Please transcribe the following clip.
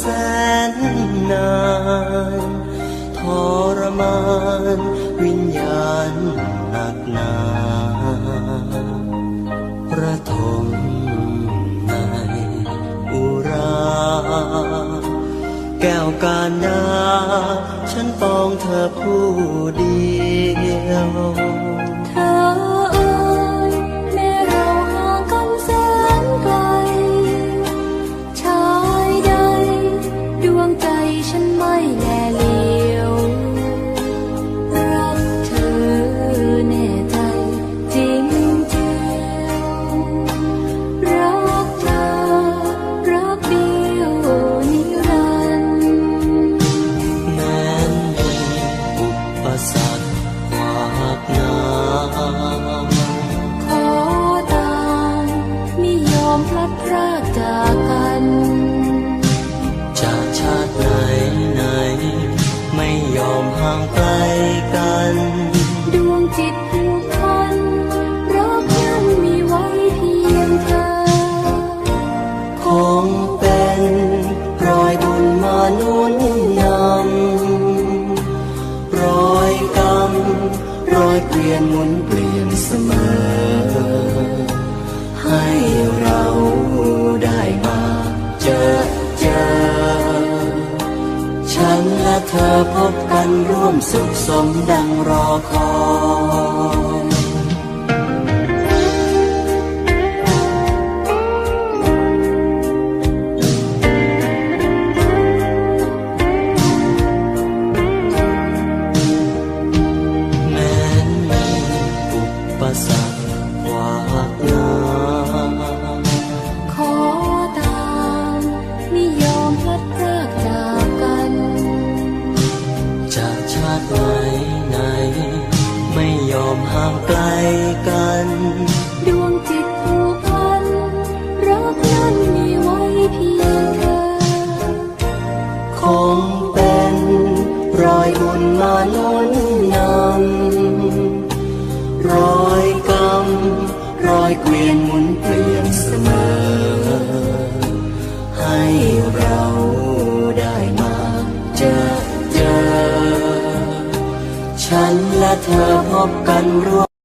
แสนนานทรมานวิญญาณหนักหนาประทมในอุรา แก้วการดา ฉันปองเธอผู้เดียว อุปสรรคขวากหน้าขอตามไม่ยอมพลัดพรากจากกัน จากชาติไหนไหน ไม่ยอมห่างไกลกัน ดวงจิต วียนหมุนเปลี่ยนเสมอ ให้เราได้มาเจอเจอ ฉันและเธอพบกันร่วมสุขสมดังรอคอย ห่างไกลกัน ดวงจิตผูกพัน รักนั้นมีไว้เพียงเธอ คงเป็นรอยบุญมาหนุ เธอพบกันร่วม